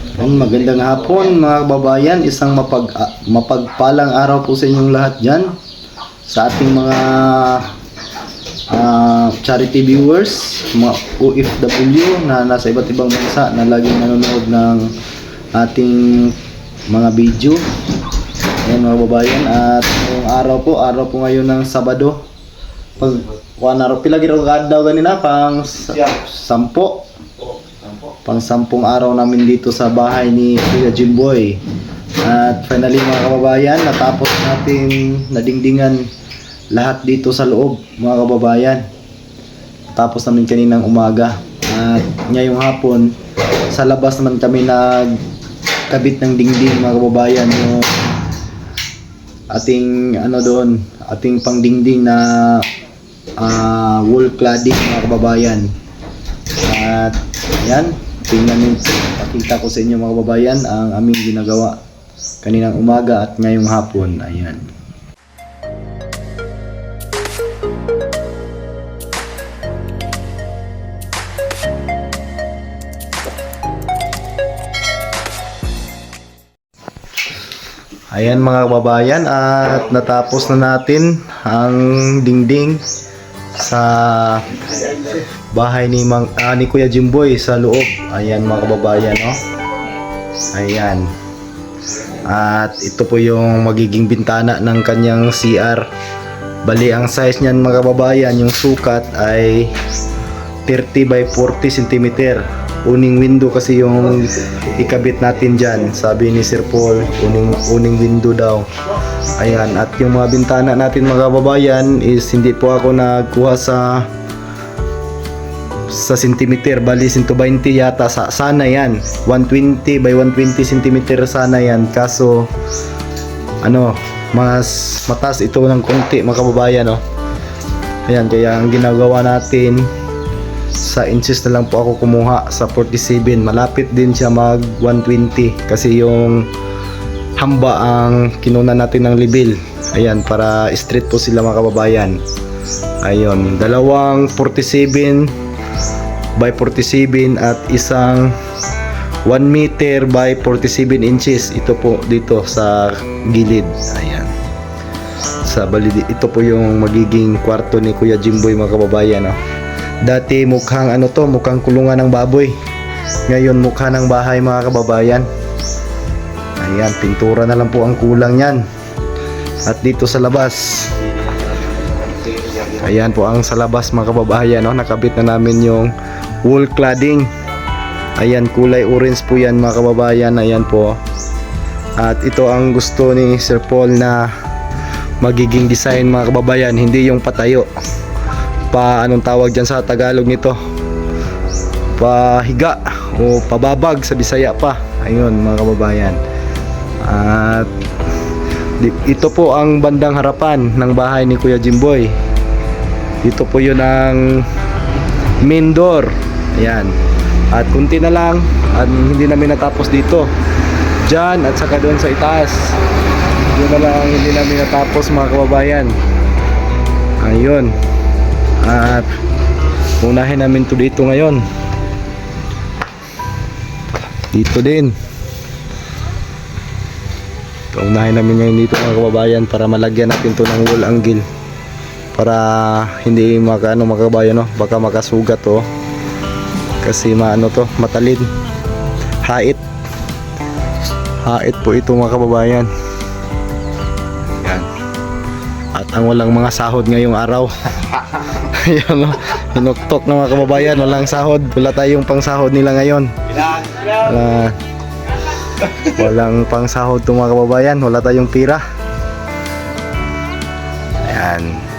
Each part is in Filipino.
Ang magandang hapon mga kababayan, isang mapag ah, mapagpalang araw po sa inyong lahat dyan. Sa ating mga ah, charity viewers, mga OFW na nasa iba't ibang bansa na laging nanonood ng ating mga video. Ayan mga kababayan, at ngayong araw po, araw po ngayon ng Sabado. Pag one araw, pila giro daw ganina? Pang sa- sampo pang sampung araw namin dito sa bahay ni Kuya Jimboy. At finally mga kababayan, natapos natin nadingdingan lahat dito sa loob mga kababayan. Tapos namin kaninang umaga. At ngayong hapon, sa labas naman kami nagkabit ng dingding mga kababayan. Yung ating ano doon, ating pangdingding na ah, wall cladding mga kababayan. At yan, tingnan nyo, pakita ko sa inyo mga kababayan ang aming ginagawa kaninang umaga at ngayong hapon. Ayan. Ayan mga kababayan at natapos na natin ang dingding sa bahay ni Mang ah, ni Kuya Jimboy sa loob. Ayan mga kababayan, no. Ayan. At ito po yung magiging bintana ng kanyang CR. Bali ang size niyan mga kababayan, yung sukat ay 30 by 40 cm. Uning window kasi yung ikabit natin dyan. Sabi ni Sir Paul, uning, uning window daw. Ayan, at yung mga bintana natin mga kababayan is hindi po ako nagkuha sa sa centimeter bali 120 yata. Sa sana yan. 120 by 120 centimeter sana yan. Kaso ano mas matas ito ng konti mga kababayan no? Ayan kaya ang ginagawa natin sa inches na lang po ako kumuha sa 47 malapit din siya mag 120 kasi yung hamba ang kinuna natin ng libil ayan para straight po sila mga kababayan. Ayun dalawang 47 by 47 at isang 1 meter by 47 inches. Ito po dito sa gilid. Ayan. Sa balid ito po yung magiging kwarto ni Kuya Jimboy mga kababayan no? dati mukhang ano to mukhang kulungan ng baboy. Ngayon mukha ng bahay mga kababayan. Ayan pintura na lang po ang kulang yan at dito sa labas Ayan po ang sa labas mga kababayan, no? nakabit na namin yung wool cladding. Ayan, kulay orange po yan mga kababayan. Ayan po. At ito ang gusto ni Sir Paul na magiging design mga kababayan, hindi yung patayo. Pa anong tawag dyan sa Tagalog nito? Pahiga o pababag sa Bisaya pa. Ayun mga kababayan. At ito po ang bandang harapan ng bahay ni Kuya Jimboy. Dito po yun ang main door. Ayan. At kunti na lang. At hindi namin natapos dito. Diyan at saka doon sa itaas. Yun na lang ang hindi namin natapos mga kababayan. Ayun. At unahin namin to dito ngayon. Dito din. Ito, unahin namin ngayon dito mga kababayan para malagyan natin to ng wall angle para hindi makaano makabayo no? Baka makasugat to kasi maano to matalid. Hait. Hait po ito mga kababayan. Yan. At ang walang mga sahod ngayong araw. Yan no? Hinuktok ng mga kababayan walang sahod. Wala tayong pang sahod nila ngayon. Wala. Walang pang sahod to mga kababayan. Wala tayong pira. Ayan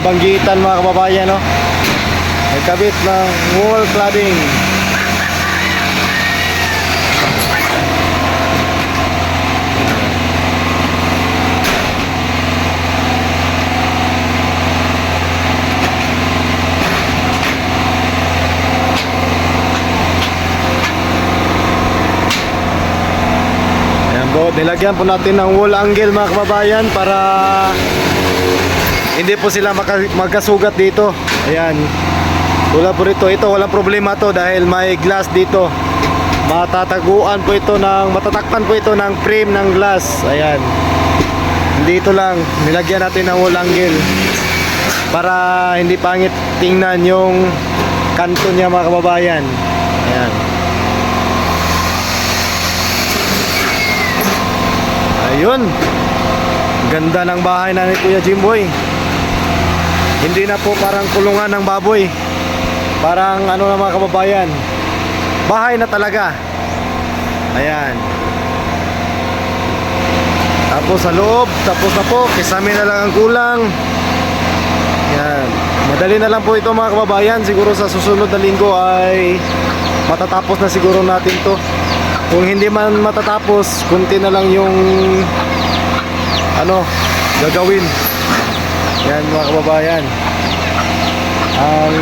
banggitan mga kababayan no? nagkabit ng wall cladding nilagyan po natin ng wall angle mga kababayan para hindi po sila magkasugat dito. Ayan. Tulad po rito, ito walang problema to dahil may glass dito. Matataguan po ito ng matatakpan po ito ng frame ng glass. Ayan. Dito lang nilagyan natin ng wall angle para hindi pangit tingnan yung kanto niya mga kababayan. Ayan. Ayun. Ganda ng bahay na ni Kuya Jimboy. Hindi na po parang kulungan ng baboy. Parang ano na mga kababayan. Bahay na talaga. Ayan. Tapos sa loob, tapos na po. Kisame na lang ang kulang. Yan. Madali na lang po ito mga kababayan. Siguro sa susunod na linggo ay matatapos na siguro natin to. Kung hindi man matatapos, kunti na lang yung ano, gagawin. Yan mga kababayan. Ang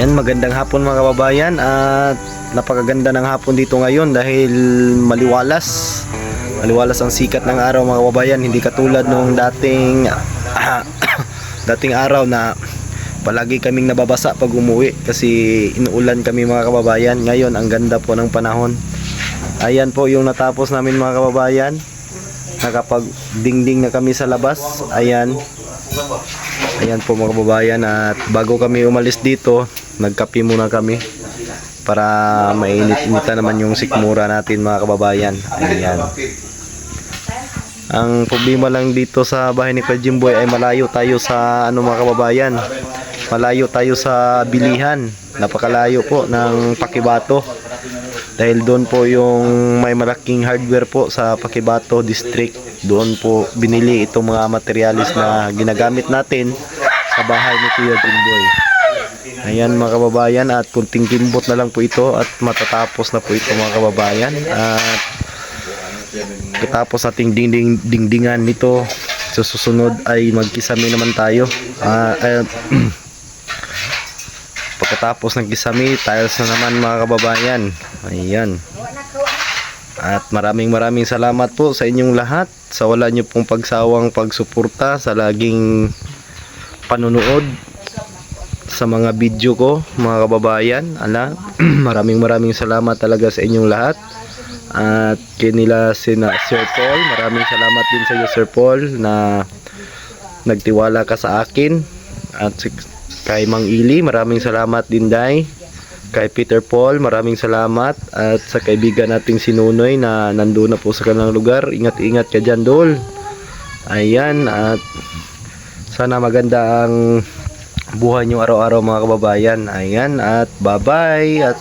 Yan, magandang hapon mga kababayan at napakaganda ng hapon dito ngayon dahil maliwalas. Maliwalas ang sikat ng araw mga kababayan, hindi katulad nung dating dating araw na palagi kaming nababasa pag umuwi kasi inuulan kami mga kababayan. Ngayon ang ganda po ng panahon. Ayan po yung natapos namin mga kababayan. Nakapag dingding na kami sa labas. Ayan. Ayan po mga kababayan at bago kami umalis dito, nagkape muna kami para mainit-initan naman yung sikmura natin mga kababayan. Ayan. Ang problema lang dito sa bahay ni Kuya Jimboy ay malayo tayo sa ano mga kababayan. Malayo tayo sa bilihan. Napakalayo po ng Pakibato. Dahil doon po yung may malaking hardware po sa Pakibato District. Doon po binili itong mga materialis na ginagamit natin sa bahay ni Kuya Jimboy. Ayan mga kababayan at kunting kimbot na lang po ito at matatapos na po ito mga kababayan. At Katapos ating dingding dingdingan nito sa susunod ay magkisami naman tayo. Ah, eh, pagkatapos ng kisami, tiles na naman mga kababayan. Ayan. At maraming maraming salamat po sa inyong lahat sa wala nyo pong pagsawang pagsuporta sa laging panunood sa mga video ko mga kababayan. Ala, maraming maraming salamat talaga sa inyong lahat. At kinila sina Sir Paul, maraming salamat din sa iyo Sir Paul na nagtiwala ka sa akin. At si, kay Mang Ili, maraming salamat din Day. Kay Peter Paul, maraming salamat. At sa kaibigan nating si Nunoy na nandun na po sa kanilang lugar. Ingat-ingat ka dyan, Dol. Ayan, at sana maganda ang buhay nyo araw-araw mga kababayan. Ayan, at bye-bye. At